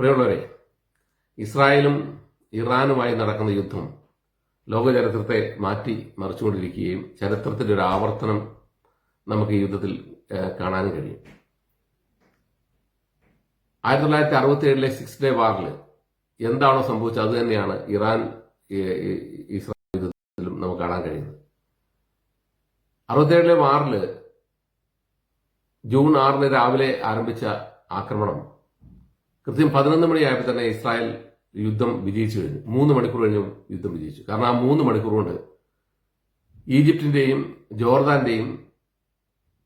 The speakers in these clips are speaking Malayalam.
പ്രിയമുള്ളവരെ ഇസ്രായേലും ഇറാനുമായി നടക്കുന്ന യുദ്ധം ലോക ചരിത്രത്തെ മാറ്റി മറിച്ചുകൊണ്ടിരിക്കുകയും ചരിത്രത്തിന്റെ ഒരു ആവർത്തനം നമുക്ക് ഈ യുദ്ധത്തിൽ കാണാനും കഴിയും. ആയിരത്തി തൊള്ളായിരത്തി അറുപത്തി ഏഴിലെ സിക്സ് ഡേ വാറിൽ എന്താണോ സംഭവിച്ചത്? അത് തന്നെയാണ് ഇറാൻ ഇസ്രായേൽ യുദ്ധത്തിലും നമുക്ക് കാണാൻ കഴിയുന്നത്. അറുപത്തേഴിലെ വാറിൽ ജൂൺ ആറിന് രാവിലെ ആരംഭിച്ച ആക്രമണം കൃത്യം പതിനൊന്ന് മണിയായപ്പോൾ തന്നെ ഇസ്രായേൽ യുദ്ധം വിജയിച്ചു കഴിഞ്ഞു. മൂന്ന് മണിക്കൂർ കഴിഞ്ഞു യുദ്ധം വിജയിച്ചു. കാരണം ആ മൂന്ന് മണിക്കൂർ കൊണ്ട് ഈജിപ്തിന്റെയും ജോർദാന്റെയും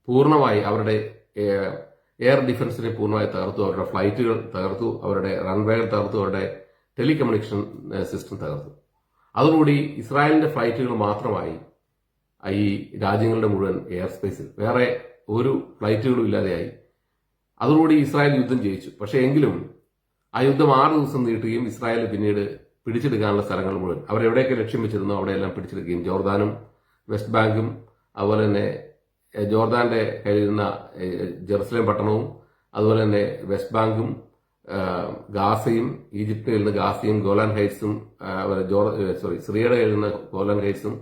പൂർണമായി അവരുടെ എയർ ഡിഫൻസിനെ പൂർണമായി തകർത്തു. അവരുടെ ഫ്ലൈറ്റുകൾ തകർത്തു. അവരുടെ റൺവേകൾ തകർത്തു. അവരുടെ ടെലികമ്മ്യൂണിക്കേഷൻ സിസ്റ്റം തകർത്തു. അതോടുകൂടി ഇസ്രായേലിന്റെ ഫ്ലൈറ്റുകൾ മാത്രമായി ഈ രാജ്യങ്ങളുടെ മുഴുവൻ എയർ സ്പേസിൽ. വേറെ ഒരു ഫ്ലൈറ്റുകളും ഇല്ലാതെയായി. അതോടുകൂടി ഇസ്രായേൽ യുദ്ധം ജയിച്ചു. പക്ഷേ എങ്കിലും ആ യുദ്ധം ആറ് ദിവസം നീട്ടുകയും ഇസ്രായേൽ പിന്നീട് പിടിച്ചെടുക്കാനുള്ള സ്ഥലങ്ങൾ മുഴുവൻ അവരെവിടെയൊക്കെ ലക്ഷ്യം വെച്ചിരുന്നോ അവിടെയെല്ലാം പിടിച്ചെടുക്കുകയും ജോർദാനും വെസ്റ്റ് ബാങ്കും അതുപോലെ തന്നെ ജോർദാന്റെ കയ്യിലിരുന്ന ജെറുസലേം പട്ടണവും അതുപോലെ തന്നെ വെസ്റ്റ് ബാങ്കും ഗാസയും ഈജിപ്തിൽ ഗാസയും ഗോലാൻ ഹൈറ്റ്സും ജോർ സോറി സിറിയയുടെ കഴിയുന്ന ഗോലാൻ ഹൈറ്റ്സും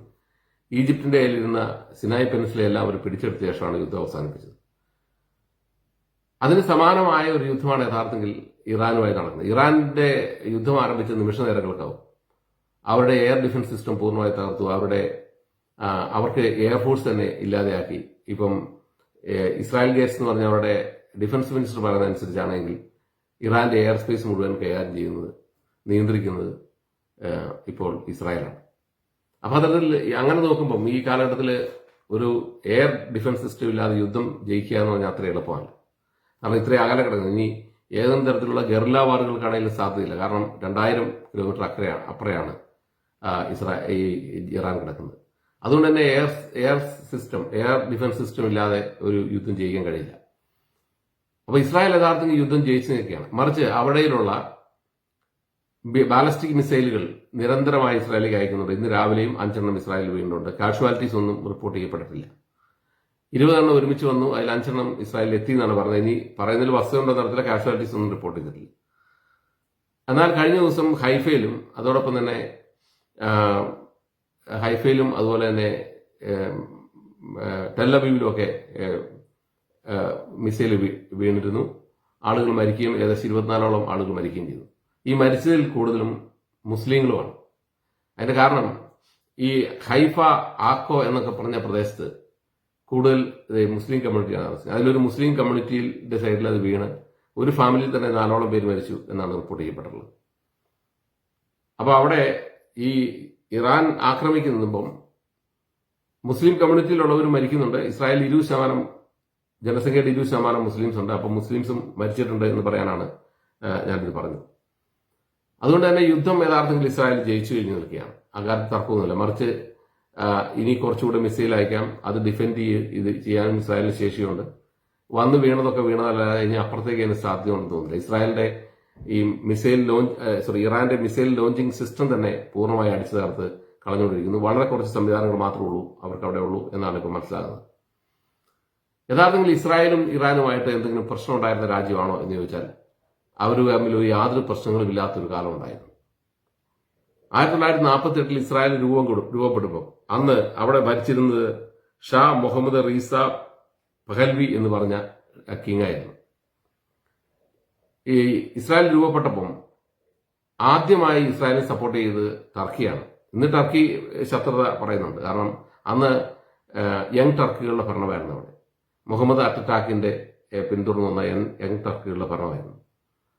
ഈജിപ്തിന്റെ കയ്യിലിരുന്ന സിനായ് പെൻസിലെല്ലാം അവർ പിടിച്ചെടുത്ത ശേഷമാണ് യുദ്ധം അവസാനിപ്പിച്ചത്. അതിന് സമാനമായ ഒരു യുദ്ധമാണ് യഥാർത്ഥത്തിൽ ഇറാനുമായി നടക്കുന്നത്. ഇറാന്റെ യുദ്ധം ആരംഭിച്ച നിമിഷ നേരങ്ങൾക്കാവും. അവരുടെ എയർ ഡിഫൻസ് സിസ്റ്റം പൂർണമായി തകർത്തു. അവരുടെ അവർക്ക് എയർഫോഴ്സ് തന്നെ ഇല്ലാതെയാക്കി. ഇപ്പം ഇസ്രായേൽ ഗേറ്റ്സ് എന്ന് പറഞ്ഞ അവരുടെ ഡിഫൻസ് മിനിസ്റ്റർ പറയുന്ന അനുസരിച്ചാണെങ്കിൽ ഇറാന്റെ എയർ സ്പേസ് മുഴുവൻ കൈകാര്യം ചെയ്യുന്നത് നിയന്ത്രിക്കുന്നത് ഇപ്പോൾ ഇസ്രായേലാണ്. അപ്പൊ അത്തരത്തിൽ അങ്ങനെ നോക്കുമ്പം ഈ കാലഘട്ടത്തിൽ ഒരു എയർ ഡിഫൻസ് സിസ്റ്റം ഇല്ലാതെ യുദ്ധം ജയിക്കുക എന്ന് പറഞ്ഞാൽ അത്ര എളുപ്പമല്ല. കാരണം ഇത്രയും അകലെ കിടക്കുന്നത് ഇനി ഏതെങ്കിലും തരത്തിലുള്ള ഗെറില്ല വാറുകൾക്കാണെങ്കിലും സാധ്യതയില്ല. കാരണം രണ്ടായിരം കിലോമീറ്റർ അക്കരെയാണ് അപ്പുറയാണ് ഇസ്രാ ഈ ഇറാൻ കിടക്കുന്നത്. അതുകൊണ്ട് തന്നെ air air system air defence system ഇല്ലാതെ ഒരു യുദ്ധം ചെയ്യിക്കാൻ കഴിയില്ല. അപ്പോൾ ഇസ്രായേൽ യഥാർത്ഥത്തിൽ യുദ്ധം ജയിച്ചു നിൽക്കുകയാണ് മറിച്ച് അവിടെയുള്ള ബാലസ്റ്റിക് മിസൈലുകൾ നിരന്തരമായി ഇസ്രായേലിലേക്ക് അയക്കുന്നുണ്ട്. ഇന്ന് രാവിലെയും അഞ്ചെണ്ണം ഇസ്രായേൽ വീണ്ടുണ്ട് കാഷ്വാലിറ്റീസ് ഒന്നും റിപ്പോർട്ട് ചെയ്യപ്പെട്ടിട്ടില്ല. ഇരുപതെണ്ണം ഒരുമിച്ച് വന്നു. അതിൽ അഞ്ചെണ്ണം ഇസ്രായേലിൽ എത്തി എന്നാണ് പറഞ്ഞത്. ഇനി പറയുന്നതിൽ വസ്തുണ്ടോ തരത്തിലെ കാഷ്വാലിറ്റീസ് ഒന്നും റിപ്പോർട്ട് ചെയ്തിട്ടില്ല. എന്നാൽ കഴിഞ്ഞ ദിവസം ഹൈഫയിലും അതോടൊപ്പം തന്നെ ഹൈഫയിലും അതുപോലെ തന്നെ ടെല്ലബീവിലും ഒക്കെ മിസൈൽ വീണിരുന്നു. ആളുകൾ മരിക്കുകയും ഏകദേശം ഇരുപത്തിനാലോളം ആളുകൾ മരിക്കുകയും ചെയ്തു. ഈ മരിച്ചതിൽ കൂടുതലും മുസ്ലിങ്ങളുമാണ്. അതിന്റെ കാരണം ഈ ഹൈഫ ആക്കോ എന്നൊക്കെ പറഞ്ഞ പ്രദേശത്ത് കൂടുതൽ മുസ്ലിം കമ്മ്യൂണിറ്റിയാണ് താമസിക്കുന്നത്. അതിലൊരു മുസ്ലിം കമ്മ്യൂണിറ്റിയുടെ സൈഡിൽ അത് വീണ്. ഒരു ഫാമിലിയിൽ തന്നെ നാലോളം പേര് മരിച്ചു എന്നാണ് റിപ്പോർട്ട് ചെയ്യപ്പെട്ടിട്ടുള്ളത്. അപ്പോൾ അവിടെ ഈ ഇറാൻ ആക്രമിക്കുമ്പം മുസ്ലിം കമ്മ്യൂണിറ്റിയിലുള്ളവർ മരിക്കുന്നുണ്ട്. ഇസ്രായേൽ ഇരുപത് ശതമാനം ജനസംഖ്യയുടെ ഇരുപത് ശതമാനം മുസ്ലിംസ് ഉണ്ട്. അപ്പം മുസ്ലിംസും മരിച്ചിട്ടുണ്ട് എന്ന് പറയാനാണ് ഞാനിത് പറഞ്ഞത്. അതുകൊണ്ട് തന്നെ യുദ്ധം യഥാർത്ഥത്തിൽ ഇസ്രായേൽ ജയിച്ചു കഴിഞ്ഞു നിൽക്കുകയാണ്. ആ കാര്യത്തിൽ തർക്കമൊന്നുമില്ല. മറിച്ച് ഇനി കുറച്ചുകൂടെ മിസൈൽ അയക്കാം. അത് ഡിഫെൻഡ് ചെയ്ത് ചെയ്യാൻ ഇസ്രായേലിന് ശേഷിയുണ്ട്. വന്ന് വീണതൊക്കെ വീണതല്ലാതെ ഇനി അപ്പുറത്തേക്ക് അതിന് സാധ്യതയുണ്ടെന്ന് തോന്നുന്നില്ല. ഇസ്രായേലിന്റെ ഈ മിസൈൽ ലോഞ്ച് സോറി ഇറാന്റെ മിസൈൽ ലോഞ്ചിങ് സിസ്റ്റം തന്നെ പൂർണമായി അടിച്ചു തകർത്ത് കളഞ്ഞുകൊണ്ടിരിക്കുന്നു. വളരെ കുറച്ച് സംവിധാനങ്ങൾ മാത്രമേ ഉള്ളൂ അവർക്ക് അവിടെ ഉള്ളൂ എന്നാണ് ഇപ്പോൾ മനസ്സിലാകുന്നത്. യഥാർത്ഥത്തിൽ ഇസ്രായേലും ഇറാനുമായിട്ട് എന്തെങ്കിലും പ്രശ്നം ഉണ്ടായിരുന്ന രാജ്യമാണോ എന്ന് ചോദിച്ചാൽ അവർ തമ്മിൽ യാതൊരു പ്രശ്നങ്ങളും ഇല്ലാത്തൊരു കാലം ഉണ്ടായിരുന്നു. ആയിരത്തി തൊള്ളായിരത്തി നാൽപ്പത്തി എട്ടിൽ ഇസ്രായേൽ രൂപം കൊടു രൂപപ്പെടുമ്പോൾ അന്ന് അവിടെ ഭരിച്ചിരുന്നത് ഷാ മുഹമ്മദ് റീസ പഹൽവി എന്ന് പറഞ്ഞ കിങ്ങായിരുന്നു ഈ ഇസ്രായേൽ രൂപപ്പെട്ടപ്പം ആദ്യമായി ഇസ്രായേലിനെ സപ്പോർട്ട് ചെയ്തത് ടർക്കിയാണ്. ഇന്ന് ടർക്കി ശത്രുത പറയുന്നുണ്ട്. കാരണം അന്ന് യങ് ടർക്കികളുടെ ഭരണമായിരുന്നു അവിടെ. മുഹമ്മദ് അറ്ററ്റാക്കിന്റെ പിന്തുടർന്നു വന്ന യങ് ടർക്കികളുടെ ഭരണമായിരുന്നു.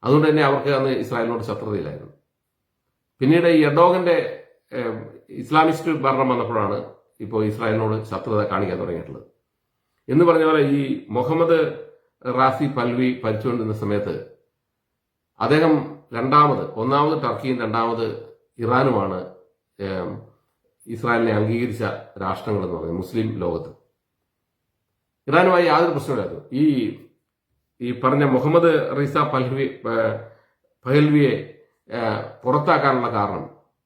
അതുകൊണ്ട് തന്നെ അവർക്ക് അന്ന് ഇസ്രായേലിനോട് ശത്രുതയിലായിരുന്നു. പിന്നീട് ഈ എഡോഗന്റെ ഇസ്ലാമിസ്റ്റ് ഭരണം വന്നപ്പോഴാണ് ഇപ്പോൾ ഇസ്രായേലിനോട് ശത്രുത കാണിക്കാൻ തുടങ്ങിയിട്ടുള്ളത്. എന്ന് പറഞ്ഞ പോലെ ഈ മുഹമ്മദ് റാസി പൽവി ഭരിച്ചുകൊണ്ടിരുന്ന സമയത്ത് അദ്ദേഹം രണ്ടാമത് ഒന്നാമത് ടർക്കിയും രണ്ടാമത് ഇറാനുമാണ് ഇസ്രായേലിനെ അംഗീകരിച്ച രാഷ്ട്രങ്ങൾ എന്ന് പറയുന്നത് മുസ്ലിം ലോകത്ത്. ഇറാനുമായി യാതൊരു പ്രശ്നമില്ലായിരുന്നു ഈ ഈ പറഞ്ഞ മുഹമ്മദ് റീസ പൽവി പഹൽവിയെ പുറത്താക്കാനുള്ള കാരണം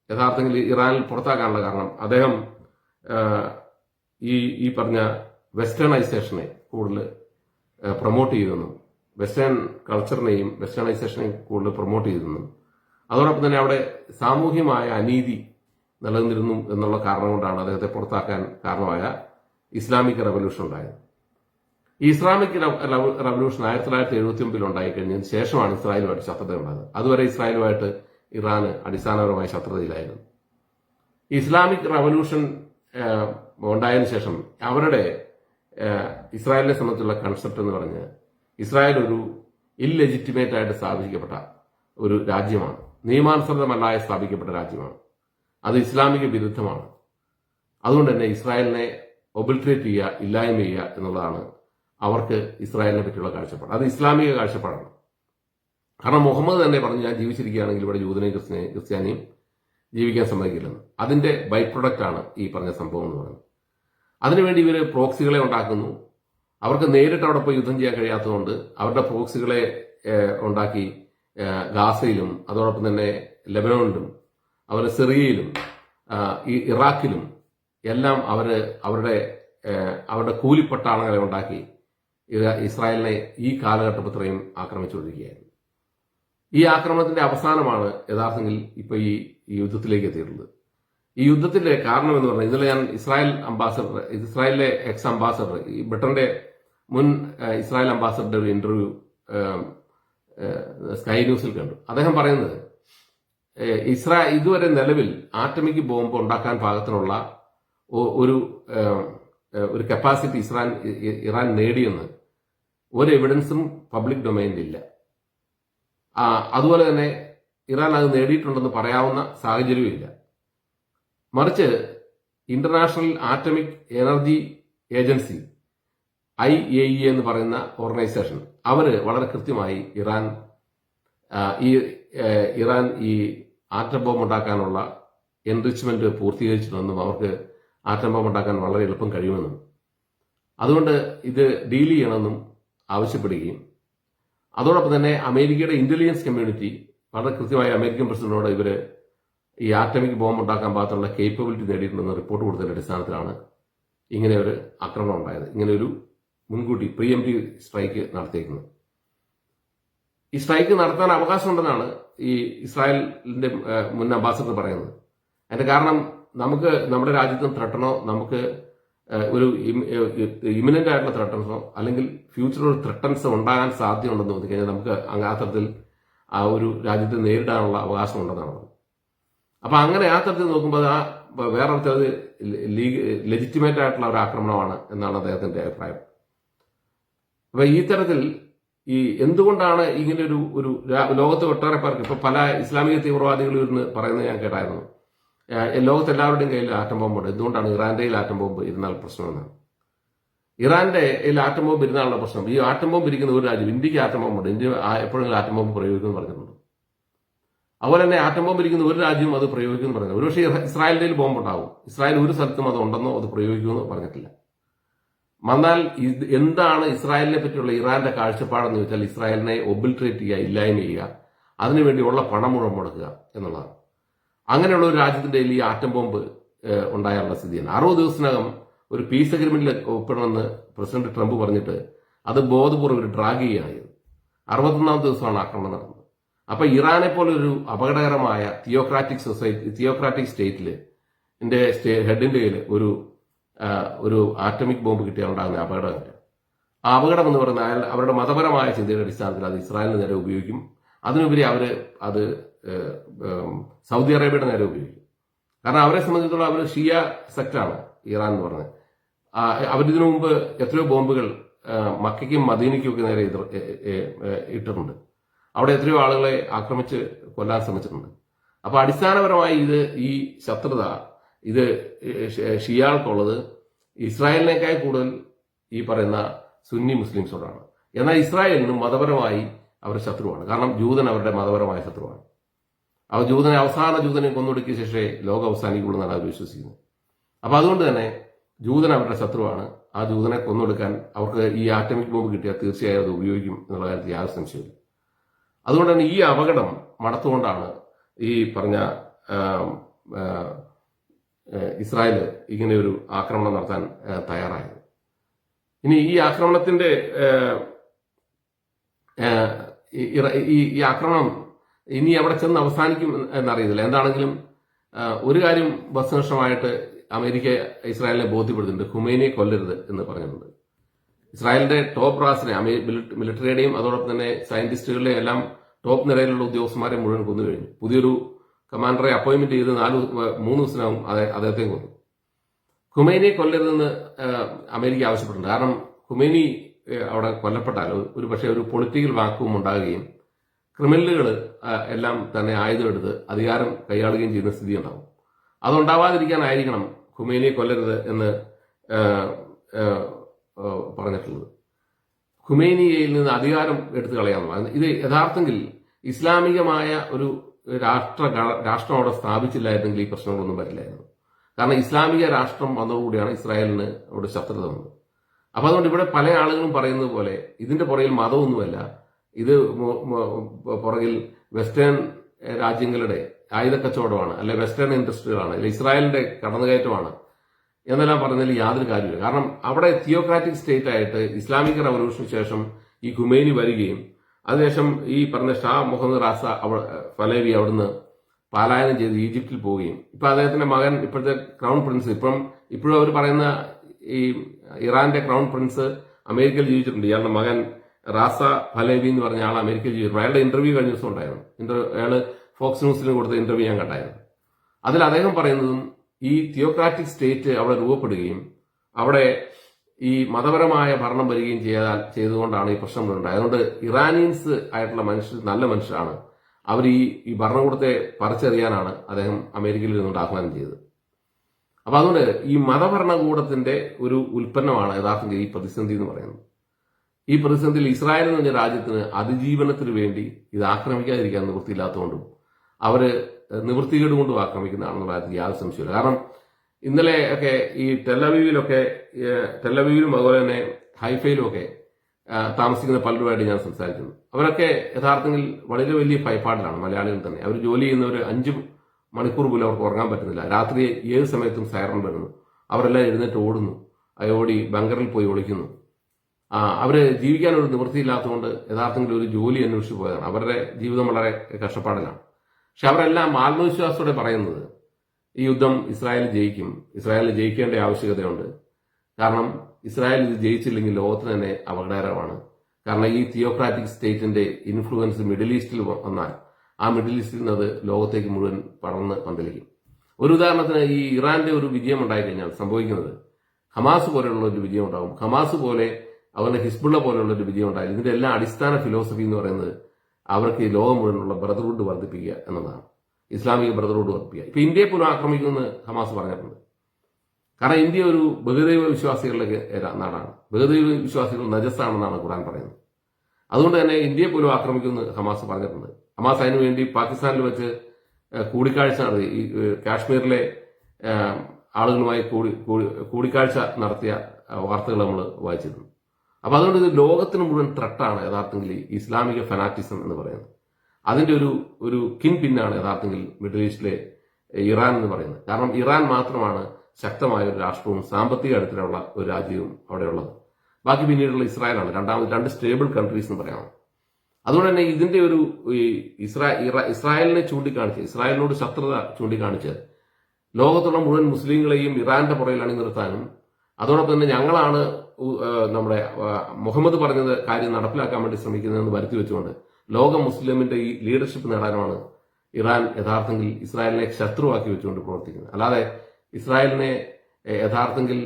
യഥാർത്ഥത്തിൽ ഇറാനിൽ പുറത്താക്കാനുള്ള കാരണം അദ്ദേഹം ഈ ഈ പറഞ്ഞ വെസ്റ്റേണൈസേഷനെ കൂടുതൽ പ്രൊമോട്ട് ചെയ്തെന്നും വെസ്റ്റേൺ കൾച്ചറിനെയും വെസ്റ്റേണൈസേഷനെയും കൂടുതൽ പ്രൊമോട്ട് ചെയ്തെന്നും അതോടൊപ്പം തന്നെ അവിടെ സാമൂഹ്യമായ അനീതി നിലനിന്നിരുന്നു എന്നുള്ള കാരണം കൊണ്ടാണ് അദ്ദേഹത്തെ പുറത്താക്കാൻ കാരണമായ ഇസ്ലാമിക് റവല്യൂഷൻ ഉണ്ടായത്. ഇസ്ലാമിക് റവ- റവ- റവല്യൂഷൻ ആയിരത്തി തൊള്ളായിരത്തി എഴുപത്തി ഒമ്പതിൽ ഉണ്ടായി കഴിഞ്ഞതിന് ശേഷമാണ് ഇസ്രായേലുമായിട്ട് ശത്രുത ഉണ്ടായത് അതുവരെ ഇസ്രായേലുമായിട്ട് ഇറാന് അടിസ്ഥാനപരമായ ശത്രുതയിലായിരുന്നു. ഇസ്ലാമിക് റവല്യൂഷൻ ഉണ്ടായതിനു ശേഷം അവരുടെ ഇസ്രായേലിനെ സംബന്ധിച്ചുള്ള കൺസെപ്റ്റ് എന്ന് പറഞ്ഞ് ഇസ്രായേൽ ഒരു ഇല്ലെജിറ്റിമേറ്റ് ആയിട്ട് സ്ഥാപിക്കപ്പെട്ട ഒരു രാജ്യമാണ്. നിയമാനുസൃതമല്ലാതെ സ്ഥാപിക്കപ്പെട്ട രാജ്യമാണ്. അത് ഇസ്ലാമിക വിരുദ്ധമാണ്. അതുകൊണ്ട് തന്നെ ഇസ്രായേലിനെ ഒബിൽട്രേറ്റ് ചെയ്യുക ഇല്ലായ്മ ചെയ്യുക എന്നുള്ളതാണ് അവർക്ക് ഇസ്രായേലിനെ പറ്റിയുള്ള കാഴ്ചപ്പാട്. അത് ഇസ്ലാമിക കാഴ്ചപ്പാടാണ്. കാരണം മുഹമ്മദ് തന്നെ പറഞ്ഞു ഞാൻ ജീവിച്ചിരിക്കുകയാണെങ്കിൽ ഇവിടെ ജൂതനെയും ക്രിസ്ത്യ ക്രിസ്ത്യാനിയും ജീവിക്കാൻ സമ്മതിക്കില്ലെന്ന്. അതിന്റെ ബൈ ആണ് ഈ പറഞ്ഞ സംഭവം എന്ന് പറയുന്നത്. അതിനുവേണ്ടി ഇവർ പ്രോക്സികളെ ഉണ്ടാക്കുന്നു. അവർക്ക് നേരിട്ട് അവിടെ പോയി യുദ്ധം ചെയ്യാൻ കഴിയാത്തതുകൊണ്ട് അവരുടെ പ്രോക്സികളെ ഉണ്ടാക്കി ഗാസയിലും അതോടൊപ്പം തന്നെ ലെബനോണിലും അതുപോലെ സിറിയയിലും ഈ ഇറാഖിലും എല്ലാം അവർ അവരുടെ അവരുടെ കൂലിപ്പട്ടാളങ്ങളെ ഉണ്ടാക്കി ഇസ്രായേലിനെ ഈ കാലഘട്ടം ഇത്രയും ആക്രമിച്ചുകൊണ്ടിരിക്കുകയായിരുന്നു. ഈ ആക്രമണത്തിന്റെ അവസാനമാണ് യഥാർത്ഥത്തിൽ ഇപ്പൊ ഈ യുദ്ധത്തിലേക്ക് എത്തിയിട്ടുള്ളത്. ഈ യുദ്ധത്തിന്റെ കാരണം എന്ന് പറഞ്ഞാൽ ഇന്നലെ ഞാൻ ഇസ്രായേൽ അംബാസഡർ ഇസ്രായേലിലെ എക്സ് അംബാസഡർ ഈ ബ്രിട്ടന്റെ മുൻ ഇസ്രായേൽ അംബാസഡറുടെ ഒരു ഇന്റർവ്യൂ സ്കൈ ന്യൂസിൽ കണ്ടു. അദ്ദേഹം പറയുന്നത് ഇസ്രാ ഇതുവരെ നിലവിൽ ആറ്റമിക് ബോംബ് ഉണ്ടാക്കാൻ പാകത്തിനുള്ള ഒരു ഒരു കപ്പാസിറ്റി ഇസ്രാൻ ഇറാൻ നേടിയെന്ന് ഒരു എവിഡൻസും പബ്ലിക് ഡൊമൈനിലില്ല അതുപോലെ തന്നെ ഇറാൻ അത് നേടിയിട്ടുണ്ടെന്ന് പറയാവുന്ന സാഹചര്യവുമില്ല മറിച്ച് International Atomic Energy Agency I A E എന്ന് പറയുന്ന ഓർഗനൈസേഷൻ അവർ വളരെ കൃത്യമായി ഇറാൻ ഈ ഇറാൻ ഈ ആറ്റം ബോംബ് ഉണ്ടാക്കാനുള്ള എൻറിച്ച്മെന്റ് പൂർത്തീകരിച്ചിട്ടുണ്ടെന്നും അവർക്ക് ആറ്റം ബോംബ് ഉണ്ടാക്കാൻ വളരെ എളുപ്പം കഴിയുമെന്നും. അതുകൊണ്ട് ഇത് ഡീൽ ചെയ്യണമെന്നും ആവശ്യപ്പെടുകയും അതോടൊപ്പം തന്നെ അമേരിക്കയുടെ ഇന്റലിജൻസ് കമ്മ്യൂണിറ്റി വളരെ കൃത്യമായി അമേരിക്കൻ പ്രസിഡന്റിനോട് ഇവർ ഈ ആറ്റമിക് ബോംബ് ഉണ്ടാക്കാൻ പാകത്തുള്ള കേപ്പബിലിറ്റി നേടിയിട്ടുണ്ടെന്ന് റിപ്പോർട്ട് കൊടുത്തതിന്റെ അടിസ്ഥാനത്തിലാണ് ഇങ്ങനെ ഒരു ആക്രമണം ഉണ്ടായത്. ഇങ്ങനെ ഒരു മുൻകൂട്ടി പ്രീ എം സ്ട്രൈക്ക് നടത്തിയിരിക്കുന്നത് ഈ സ്ട്രൈക്ക് നടത്താൻ അവകാശമുണ്ടെന്നാണ് ഈ ഇസ്രായേലിന്റെ മുൻ അംബാസഡർ പറയുന്നത്. അതിന്റെ കാരണം നമുക്ക് നമ്മുടെ രാജ്യത്തും ത്രട്ടണോ നമുക്ക് ഒരു ഇമിനന്റ് ആയിട്ടുള്ള ത്രട്ടൻസോ അല്ലെങ്കിൽ ഫ്യൂച്ചറിൽ ഒരു ത്രട്ടൻസ് ഉണ്ടാകാൻ സാധ്യതയുണ്ടെന്ന് തോന്നി കഴിഞ്ഞാൽ നമുക്ക് ആ തരത്തിൽ ആ ഒരു രാജ്യത്തെ നേരിടാനുള്ള അവകാശം ഉണ്ടെന്നാണ് അപ്പോൾ അപ്പൊ അങ്ങനെ ആ തരത്തിൽ നോക്കുമ്പോൾ ആ വേറെ തരത്തിൽ ലീഗ് ലെജിറ്റിമേറ്റ് ആയിട്ടുള്ള ഒരു ആക്രമണമാണ് എന്നാണ് അദ്ദേഹത്തിന്റെ അഭിപ്രായം. അപ്പൊ ഈ തരത്തിൽ ഈ എന്തുകൊണ്ടാണ് ഇങ്ങനെ ഒരു ഒരു ലോകത്തെ ഒട്ടേറെ പേർക്ക് ഇപ്പൊ പല ഇസ്ലാമിക തീവ്രവാദികളും ഇരുന്ന് പറയുന്നത് ഞാൻ കേട്ടായിരുന്നു. ലോകത്ത് എല്ലാവരുടെയും കയ്യിൽ ആറ്റം ബോംബുണ്ട് എന്തുകൊണ്ടാണ് ഇറാന്റെ കയ്യിൽ ആറ്റം ബോംബ് ഇരുന്നാൽ പ്രശ്നമെന്ന്? ഇറാന്റെ കയ്യിൽ ആറ്റം ബോംബ് ഇരുന്നാലുള്ള പ്രശ്നം. ഈ ആറ്റം ബോംബ് ഇരിക്കുന്ന ഒരു രാജ്യം ഇന്ത്യയ്ക്ക് ആറ്റം ബോംബുണ്ട് ഇന്ത്യ എപ്പോഴെങ്കിലും ആറ്റം ബോംബ് പ്രയോഗിക്കുമെന്ന് പറഞ്ഞിട്ടുണ്ട്. അതുപോലെ തന്നെ ആറ്റം ബോംബ് ഇരിക്കുന്ന ഒരു രാജ്യവും അത് പ്രയോഗിക്കുമെന്ന് പറഞ്ഞു ഒരുപക്ഷെ ഇസ്രായേലിന്റെ ബോംബ് ഉണ്ടാവും ഇസ്രായേൽ ഒരു സ്ഥലത്തും അത് ഉണ്ടെന്നോ അത് പ്രയോഗിക്കുമെന്നോ പറഞ്ഞിട്ടില്ല. എന്നാൽ ഇത് എന്താണ് ഇസ്രായേലിനെ പറ്റിയുള്ള ഇറാന്റെ കാഴ്ചപ്പാടെന്ന് വെച്ചാൽ ഇസ്രായേലിനെ ഒബിൽട്രേറ്റ് ചെയ്യുക ഇല്ലായ്മ ചെയ്യുക അതിനുവേണ്ടിയുള്ള പണം മുഴുവൻ മുടക്കുക എന്നുള്ളതാണ്. അങ്ങനെയുള്ള ഒരു രാജ്യത്തിന്റെ കയ്യിൽ ഈ ആറ്റം ബോംബ് ഉണ്ടായാലുള്ള സ്ഥിതിയാണ്. അറുപത് ദിവസത്തിനകം ഒരു പീസ് അഗ്രിമെന്റിൽ ഒപ്പിടണമെന്ന് പ്രസിഡന്റ് ട്രംപ് പറഞ്ഞിട്ട് അത് ബോധപൂർവം ഒരു ഡ്രാഗ് ചെയ്യുകയാണ് അറുപത്തൊന്നാം ദിവസമാണ് ആക്രമണം നടന്നത്. അപ്പൊ ഇറാനെ പോലൊരു അപകടകരമായ തിയോക്രാറ്റിക് സൊസൈറ്റി തിയോക്രാറ്റിക് സ്റ്റേറ്റിൽ എന്റെ ഹെഡിന്റെ കയ്യിൽ ഒരു ഒരു ആറ്റമിക് ബോംബ് കിട്ടിയാൽ ഉണ്ടാകുന്ന ആ അപകടം എന്ന് പറഞ്ഞാൽ അവരുടെ മതപരമായ ചിന്തയുടെ അടിസ്ഥാനത്തിൽ അത് ഇസ്രായേലിന് നേരെ ഉപയോഗിക്കും. അതിനുപരി അവർ അത് സൗദി അറേബ്യയുടെ നേരെ ഉപയോഗിക്കും. കാരണം അവരെ സംബന്ധിച്ചിടത്തോളം അവർ ഷിയ സെക്ടാണ് ഇറാൻ എന്ന് പറഞ്ഞത് അവരിതിനു മുമ്പ് എത്രയോ ബോംബുകൾ മക്കയ്ക്കും മദീനയ്ക്കും ഒക്കെ നേരെ ഇട്ടിട്ടുണ്ട്. അവിടെ എത്രയോ ആളുകളെ ആക്രമിച്ച് കൊല്ലാൻ ശ്രമിച്ചിട്ടുണ്ട്. അപ്പൊ അടിസ്ഥാനപരമായി ഇത് ഈ ശത്രുത ഇത് ഷിയാൾക്കുള്ളത് ഇസ്രായേലിനേക്കാൾ കൂടുതൽ ഈ പറയുന്ന സുന്നി മുസ്ലിംസോടാണ്. എന്നാൽ ഇസ്രായേലിന് മതപരമായി അവർ ശത്രുവാണ്. കാരണം ജൂതൻ അവരുടെ മതപരമായ ശത്രുവാണ്. അവർ ജൂതനെ അവസാന ജൂതനെ കൊന്നൊടുക്കിയ ശേഷമേ ലോകം അവസാനിക്കുള്ളൂ എന്നാണ് അവർ വിശ്വസിക്കുന്നത്. അപ്പൊ അതുകൊണ്ട് തന്നെ ജൂതൻ അവരുടെ ശത്രുവാണ്. ആ ജൂതനെ കൊന്നൊടുക്കാൻ അവർക്ക് ഈ ആറ്റമിക് ബോംബ് കിട്ടിയാൽ തീർച്ചയായും അത് ഉപയോഗിക്കും എന്നുള്ള കാര്യത്തിൽ യാതൊരു സംശയമില്ല അതുകൊണ്ട് തന്നെ ഈ അപകടം മടത്തുകൊണ്ടാണ് ഈ പറഞ്ഞ ആം, ആ, ആ, ഇസ്രായേൽ ഇങ്ങനെ ഒരു ആക്രമണം നടത്താൻ ആ, തയ്യാറായത്. ഇനി ഈ ആക്രമണത്തിന്റെ ആ, ഈ ആക്രമണം ഇനി അവിടെ ചെന്ന് അവസാനിക്കും എന്നറിയത്തില്ല. എന്താണെങ്കിലും ഒരു കാര്യം വസ്തുനിഷ്ഠമായിട്ട് അമേരിക്ക ഇസ്രായേലിനെ ബോധ്യപ്പെടുത്തുന്നുണ്ട്. ഹുമൈനെ കൊല്ലരുത് എന്ന് പറഞ്ഞിട്ടുണ്ട് ഇസ്രായേലിന്റെ ടോപ്പ് റാസിനെ മിലിറ്ററിയുടെയും അതോടൊപ്പം തന്നെ സയന്റിസ്റ്റുകളുടെയും എല്ലാം ടോപ്പ് നിലയിലുള്ള ഉദ്യോഗസ്ഥന്മാരെ മുഴുവൻ കൊന്നു കഴിഞ്ഞു. പുതിയൊരു കമാൻഡറെ അപ്പോയിന്റ്മെന്റ് ചെയ്ത് നാല് മൂന്ന് ദിവസത്തിനകം അതെ- അദ്ദേഹത്തെയും കൊന്നു. ഖുമൈനിയെ കൊല്ലരുതെന്ന് അമേരിക്ക ആവശ്യപ്പെട്ടിട്ടുണ്ട്. കാരണം ഖുമൈനി അവിടെ കൊല്ലപ്പെട്ടാൽ ഒരു പക്ഷേ ഒരു പൊളിറ്റിക്കൽ വാക്കുവും ഉണ്ടാകുകയും ക്രിമിനലുകൾ എല്ലാം തന്നെ ആയുധമെടുത്ത് അധികാരം കൈയാളുകയും ചെയ്യുന്ന സ്ഥിതി ഉണ്ടാവും അതുണ്ടാവാതിരിക്കാനായിരിക്കണം ഖുമേനിയെ കൊല്ലരുത് എന്ന് പറഞ്ഞിട്ടുള്ളത്. ഖുമേനിയയിൽ നിന്ന് അധികാരം എടുത്തു കളയാമെന്നു ഇത് യഥാർത്ഥത്തിൽ ഇസ്ലാമികമായ ഒരു രാഷ്ട്ര രാഷ്ട്രം അവിടെ സ്ഥാപിച്ചില്ലായിരുന്നെങ്കിൽ ഈ പ്രശ്നങ്ങളൊന്നും വരില്ലായിരുന്നു. കാരണം ഇസ്ലാമിക രാഷ്ട്രം വന്നതോടുകൂടിയാണ് ഇസ്രായേലിന് അവിടെ ശത്രുത വന്നത്. അപ്പൊ അതുകൊണ്ട് ഇവിടെ പല ആളുകളും പറയുന്നത് പോലെ ഇതിന്റെ പുറകിൽ മതമൊന്നുമല്ല ഇത് പുറകിൽ വെസ്റ്റേൺ രാജ്യങ്ങളുടെ ആയുധ കച്ചവടമാണ് അല്ലെ വെസ്റ്റേൺ ഇൻഡസ്ട്രികളാണ് അല്ലെ ഇസ്രായേലിന്റെ കടന്നുകയറ്റമാണ് എന്നെല്ലാം പറഞ്ഞതിൽ യാതൊരു കാര്യമില്ല കാരണം അവിടെ തിയോക്രാറ്റിക് സ്റ്റേറ്റ് ആയിട്ട് ഇസ്ലാമിക് റവല്യൂഷന് ശേഷം ഈ ഖുമൈനി വരികയും അതിനുശേഷം ഈ പറഞ്ഞ ഷാ മുഹമ്മദ് റാസ ഫലേവി അവിടുന്ന് പാലായനം ചെയ്ത് ഈജിപ്തിൽ പോവുകയും ഇപ്പൊ അദ്ദേഹത്തിന്റെ മകൻ ഇപ്പോഴത്തെ ക്രൗൺ പ്രിൻസ് ഇപ്പം ഇപ്പോഴും അവർ പറയുന്ന ഈ ഇറാന്റെ ക്രൗൺ പ്രിൻസ് അമേരിക്കയിൽ ജീവിച്ചിട്ടുണ്ട് ഇയാളുടെ മകൻ റാസ ഫലേബി എന്ന് പറഞ്ഞ ആൾ അമേരിക്കയിൽ ജീവിക്കുന്നു അയാളുടെ ഇന്റർവ്യൂ കഴിഞ്ഞ ദിവസം ഉണ്ടായിരുന്നു. ഇന്റർവ്യൂ അയാൾ ഫോക്സ് ന്യൂസിന് കൊടുത്ത ഇന്റർവ്യൂ ഞാൻ കണ്ടായിരുന്നു. അതിൽ അദ്ദേഹം പറയുന്നതും ഈ തിയോക്രാറ്റിക് സ്റ്റേറ്റ് അവിടെ രൂപപ്പെടുകയും അവിടെ ഈ മതപരമായ ഭരണം വരികയും ചെയ്താൽ ചെയ്തുകൊണ്ടാണ് ഈ പ്രശ്നം ഉണ്ടായത്. അതുകൊണ്ട് ഇറാനിയൻസ് ആയിട്ടുള്ള മനുഷ്യർ നല്ല മനുഷ്യരാണ്. അവർ ഈ ഈ ഭരണകൂടത്തെ പറിച്ചെറിയാനാണ് അദ്ദേഹം അമേരിക്കയിൽ നിന്നുകൊണ്ട് ആഹ്വാനം ചെയ്തത്. അപ്പൊ അതുകൊണ്ട് ഈ മതഭരണകൂടത്തിന്റെ ഒരു ഉൽപ്പന്നമാണ് യഥാർത്ഥത്തിൽ ഈ പ്രതിസന്ധി എന്ന് പറയുന്നത്. ഈ പ്രതിസന്ധിയിൽ ഇസ്രായേൽ എന്ന് പറഞ്ഞ രാജ്യത്തിന് അതിജീവനത്തിന് വേണ്ടി ഇത് ആക്രമിക്കാതിരിക്കാൻ നിവൃത്തിയില്ലാത്തതുകൊണ്ടും അവർ നിവൃത്തികേട് കൊണ്ടും ആക്രമിക്കുന്നതാണെന്നുള്ള യാതൊരു സംശയമില്ല കാരണം ഇന്നലെ ഒക്കെ ഈ ടെലവീവിലൊക്കെ ടെല്ലവീവിലും അതുപോലെ തന്നെ ഹൈഫയിലും ഒക്കെ താമസിക്കുന്ന പലരുമായിട്ട് ഞാൻ സംസാരിക്കുന്നു. അവരൊക്കെ യഥാർത്ഥത്തിൽ വളരെ വലിയ ഭയപ്പാടിലാണ് മലയാളികൾ തന്നെ. അവർ ജോലി ചെയ്യുന്നവർ അഞ്ച് മണിക്കൂർ പോലും അവർക്ക് ഉറങ്ങാൻ പറ്റുന്നില്ല. രാത്രി ഏത് സമയത്തും സൈറൺ വരുന്നു. അവരെല്ലാം എഴുന്നേറ്റ് ഓടുന്നു. അയോടി ബങ്കറിൽ പോയി ഒളിക്കുന്നു. ജീവിക്കാൻ ഒരു നിവൃത്തിയില്ലാത്തതുകൊണ്ട് യഥാർത്ഥത്തിൽ ഒരു ജോലി അന്വേഷിച്ച് പോയതാണ്. അവരുടെ ജീവിതം വളരെ കഷ്ടപ്പാടിലാണ്. പക്ഷെ അവരെല്ലാം ആത്മവിശ്വാസത്തോടെ പറയുന്നത് ഈ യുദ്ധം ഇസ്രായേൽ ജയിക്കും. ഇസ്രായേൽ ജയിക്കേണ്ട ആവശ്യകതയുണ്ട്. കാരണം ഇസ്രായേൽ ഇത് ജയിച്ചില്ലെങ്കിൽ ലോകത്തിന് തന്നെ അപകടകരമാണ്. കാരണം ഈ തിയോക്രാറ്റിക് സ്റ്റേറ്റിന്റെ ഇൻഫ്ലുവൻസ് മിഡിൽ ഈസ്റ്റിൽ വന്നാൽ ആ മിഡിൽ ഈസ്റ്റിൽ നിന്ന് അത് ലോകത്തേക്ക് മുഴുവൻ പടർന്ന് പന്തലിക്കും. ഒരു ഉദാഹരണത്തിന് ഈ ഇറാന്റെ ഒരു വിജയം ഉണ്ടായിക്കഴിഞ്ഞാൽ സംഭവിക്കുന്നത് ഹമാസ് പോലെയുള്ള ഒരു വിജയം ഉണ്ടാകും. ഹമാസ് പോലെ അതുപോലെ ഹിസ്ബുള്ള പോലെയുള്ള ഒരു വിജയം ഉണ്ടായി. ഇതിന്റെ എല്ലാ അടിസ്ഥാന ഫിലോസഫി എന്ന് പറയുന്നത് അവർക്ക് ഈ ലോകം മുഴുവനുള്ള ബ്രദർഹുഡ് വർദ്ധിപ്പിക്കുക എന്നതാണ് ഇസ്ലാമിക ബ്രദർഹുഡ് വർദ്ധിപ്പിക്കുക. ഇപ്പൊ ഇന്ത്യയെ പോലും ആക്രമിക്കുമെന്ന് ഹമാസ് പറഞ്ഞിട്ടുണ്ട്. കാരണം ഇന്ത്യ ഒരു ബഹുദൈവ വിശ്വാസികളുടെ നാടാണ്. ബഹുദൈവ വിശ്വാസികൾ നജസ്സാണെന്നാണ് ഖുറാൻ പറയുന്നത്. അതുകൊണ്ട് തന്നെ ഇന്ത്യയെ പോലും ആക്രമിക്കുമെന്ന് ഹമാസ് പറഞ്ഞിട്ടുണ്ട്. ഹമാസ് അതിനു വേണ്ടി പാകിസ്ഥാനിൽ വെച്ച് കൂടിക്കാഴ്ച നടത്തി. ഈ കാശ്മീരിലെ ആളുകളുമായി കൂടി കൂടി- കൂടിക്കാഴ്ച നടത്തിയ വാർത്തകൾ നമ്മൾ വായിച്ചിരുന്നു. അപ്പൊ അതുകൊണ്ട് ഇത് ലോകത്തിന് മുഴുവൻ ത്രട്ടാണ് യഥാർത്ഥത്തിൽ ഇസ്ലാമിക ഫനാറ്റിസം എന്ന് പറയുന്നത്. അതിന്റെ ഒരു ഒരു കിൻ പിന്നാണ് യഥാർത്ഥത്തിൽ മിഡിൽ ഈസ്റ്റിലെ ഇറാൻ എന്ന് പറയുന്നത്. കാരണം ഇറാൻ മാത്രമാണ് ശക്തമായ ഒരു രാഷ്ട്രവും സാമ്പത്തിക അടുത്തിലുള്ള ഒരു രാജ്യവും അവിടെയുള്ളത്. ബാക്കി പിന്നീടുള്ള ഇസ്രായേലാണ്. രണ്ടാമത് രണ്ട് സ്റ്റേബിൾ കൺട്രീസ് എന്ന് പറയാം. അതുകൊണ്ട് തന്നെ ഇതിന്റെ ഒരു ഇസ്രാ ഇസ്രായേലിനെ ചൂണ്ടിക്കാണിച്ച് ഇസ്രായേലിനോട് ശത്രുത ചൂണ്ടിക്കാണിച്ച് ലോകത്തുള്ള മുഴുവൻ മുസ്ലിങ്ങളെയും ഇറാന്റെ പുറകിൽ അണിനിർത്താനും അതോടൊപ്പം തന്നെ ഞങ്ങളാണ് നമ്മുടെ മുഹമ്മദ് പറഞ്ഞത് കാര്യം നടപ്പിലാക്കാൻ വേണ്ടി ശ്രമിക്കുന്നതെന്ന് വരുത്തി വെച്ചുകൊണ്ട് ലോക മുസ്ലിമിന്റെ ഈ ലീഡർഷിപ്പ് നേടാനുമാണ് ഇറാൻ യഥാർത്ഥത്തിൽ ഇസ്രായേലിനെ ശത്രുവാക്കി വെച്ചുകൊണ്ട് പ്രവർത്തിക്കുന്നത്. അല്ലാതെ ഇസ്രായേലിനെ യഥാർത്ഥത്തിൽ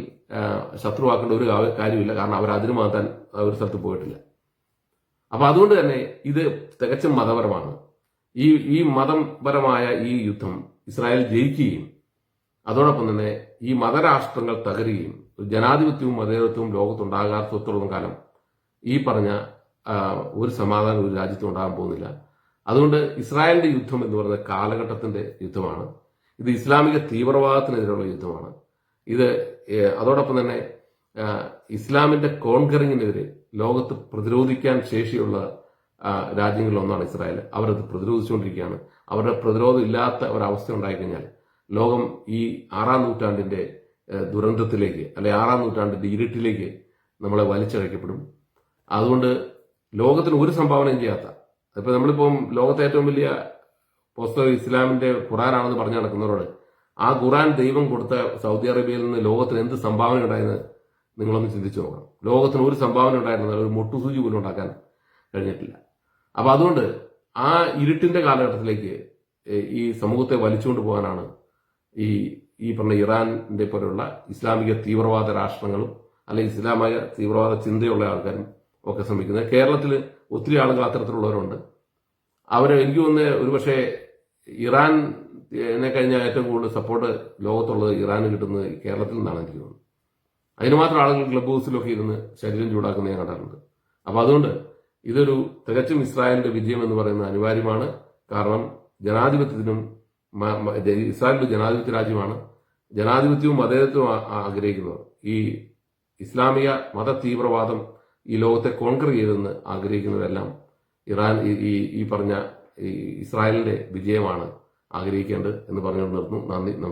ശത്രുവാക്കേണ്ട ഒരു കാര്യമില്ല. കാരണം അവർ അതിന് മാറ്റാൻ ഒരു സ്ഥലത്ത് പോയിട്ടില്ല. അപ്പൊ അതുകൊണ്ട് തന്നെ ഇത് തികച്ചും മതപരമാണ്. ഈ ഈ മതപരമായ ഈ യുദ്ധം ഇസ്രായേൽ ജയിക്കുകയും അതോടൊപ്പം തന്നെ ഈ മതരാഷ്ട്രങ്ങൾ തകരുകയും ജനാധിപത്യവും മതേതത്വവും ലോകത്തുണ്ടാകാത്തത്തോളം കാലം ഈ പറഞ്ഞ ഒരു സമാധാനം ഒരു രാജ്യത്തും ഉണ്ടാകാൻ പോകുന്നില്ല. അതുകൊണ്ട് ഇസ്രായേലിന്റെ യുദ്ധം എന്ന് പറയുന്ന കാലഘട്ടത്തിന്റെ യുദ്ധമാണ്. ഇത് ഇസ്ലാമിക തീവ്രവാദത്തിനെതിരെയുള്ള യുദ്ധമാണ്. ഇത് അതോടൊപ്പം തന്നെ ഇസ്ലാമിന്റെ കോൺകറിങ്ങിനെതിരെ ലോകത്ത് പ്രതിരോധിക്കാൻ ശേഷിയുള്ള രാജ്യങ്ങളിലൊന്നാണ് ഇസ്രായേൽ. അവരത് പ്രതിരോധിച്ചുകൊണ്ടിരിക്കുകയാണ്. അവരുടെ പ്രതിരോധം ഇല്ലാത്ത ഒരവസ്ഥ ഉണ്ടായിക്കഴിഞ്ഞാൽ ലോകം ഈ ആറാം നൂറ്റാണ്ടിന്റെ ദുരന്തത്തിലേക്ക് അല്ലെ ആറാം നൂറ്റാണ്ടിന്റെ ഇരുട്ടിലേക്ക് നമ്മളെ വലിച്ചഴക്കപ്പെടും. അതുകൊണ്ട് ലോകത്തിന് ഒരു സംഭാവനയും ചെയ്യാത്ത ഇപ്പൊ നമ്മളിപ്പം ലോകത്തെ ഏറ്റവും വലിയ പുസ്തകം ഇസ്ലാമിന്റെ ഖുറാനാണെന്ന് പറഞ്ഞു നടക്കുന്നവരോട് ആ ഖുറാൻ ദൈവം കൊടുത്ത സൗദി അറേബ്യയിൽ നിന്ന് ലോകത്തിന് എന്ത് സംഭാവന ഉണ്ടായെന്ന് നിങ്ങളൊന്ന് ചിന്തിച്ചു നോക്കണം. ലോകത്തിന് ഒരു സംഭാവന ഉണ്ടായിരുന്ന ഒരു മുട്ടുസൂചി പോലും ഉണ്ടാക്കാൻ കഴിഞ്ഞിട്ടില്ല. അപ്പൊ അതുകൊണ്ട് ആ ഇരുട്ടിന്റെ കാലഘട്ടത്തിലേക്ക് ഈ സമൂഹത്തെ വലിച്ചുകൊണ്ട് പോകാനാണ് ഈ ഈ പറഞ്ഞ ഇറാനിന്റെ പോലെയുള്ള ഇസ്ലാമിക തീവ്രവാദ രാഷ്ട്രങ്ങളും അല്ലെങ്കിൽ ഇസ്ലാമായ തീവ്രവാദ ചിന്തയുള്ള ആൾക്കാരും ഒക്കെ ശ്രമിക്കുന്നത്. കേരളത്തിൽ ഒത്തിരി ആളുകൾ അത്തരത്തിലുള്ളവരുണ്ട്. അവർ എനിക്ക് തോന്നുന്നത് ഒരുപക്ഷെ ഇറാൻ എന്നെ കഴിഞ്ഞാൽ ഏറ്റവും കൂടുതൽ സപ്പോർട്ട് ലോകത്തുള്ളത് ഇറാന് കിട്ടുന്നത് കേരളത്തിൽ നിന്നാണ് എനിക്ക് തോന്നുന്നത്. അതിന് മാത്രം ആളുകൾ ക്ലബ് ഹൗസിലൊക്കെ ഇരുന്ന് ശരീരം ചൂടാക്കുന്ന ഞാൻ കണ്ടിട്ടുണ്ട്. അപ്പോൾ അതുകൊണ്ട് ഇതൊരു തികച്ചും ഇസ്രായേലിന്റെ വിജയം എന്ന് പറയുന്നത് അനിവാര്യമാണ്. കാരണം ജനാധിപത്യത്തിനും ഇസ്രായേൽ ജനാധിപത്യ രാജ്യമാണ്. ജനാധിപത്യവും മതേതത്വവും ആ- ആ- ഈ ഇസ്ലാമിക മത തീവ്രവാദം ഈ ലോകത്തെ കോൺകർ ചെയ്തെന്ന് ആഗ്രഹിക്കുന്നവരെല്ലാം ഇറാൻ ഈ- ഈ പറഞ്ഞ ഈ ഇസ്രായേലിന്റെ വിജയമാണ് ആഗ്രഹിക്കേണ്ടത് എന്ന് പറഞ്ഞു നിർത്തുന്നു. നന്ദി നമസ്കാരം